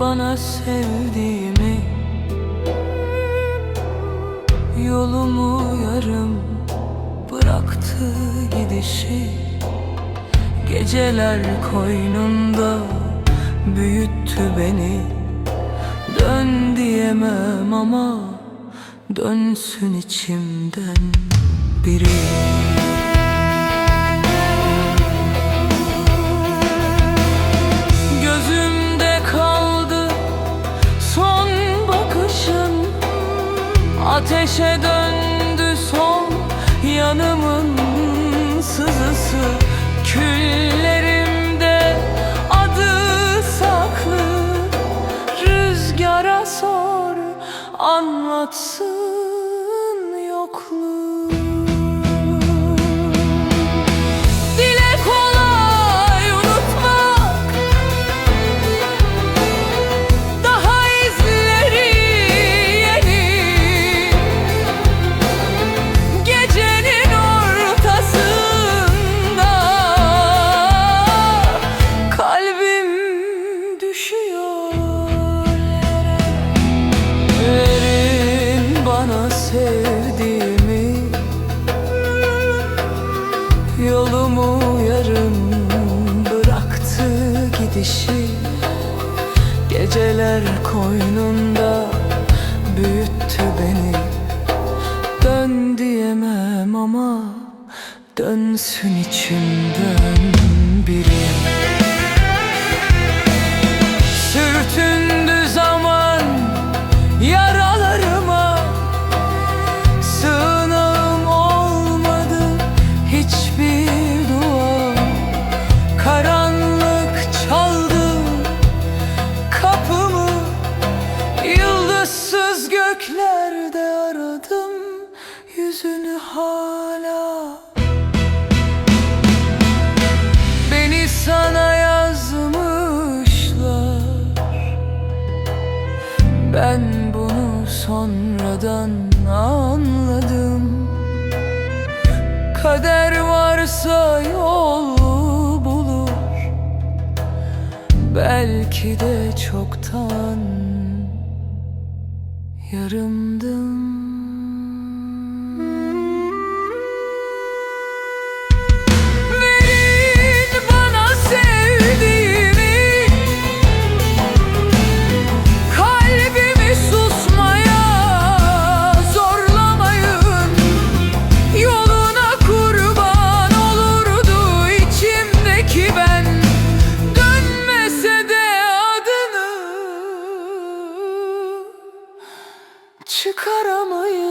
bana sevdiğimi Yolumu yarım bıraktı gidişi. Geceler koynunda büyüttü beni. Dön diyemem ama dönsün içimden biri Ateşe döndü son yanımın sızısı. Küllerimde adı saklı. Rüzgara sor anlatsın gidişi Geceler koynunda büyüttü beni. Dön diyemem ama dönsün içimden biri göklerde aradım yüzünü hala. Beni sana yazmışlar. Ben bunu sonradan anladım. Kader varsa yol bulur. Belki de çoktan yarımdım çıkaramayız.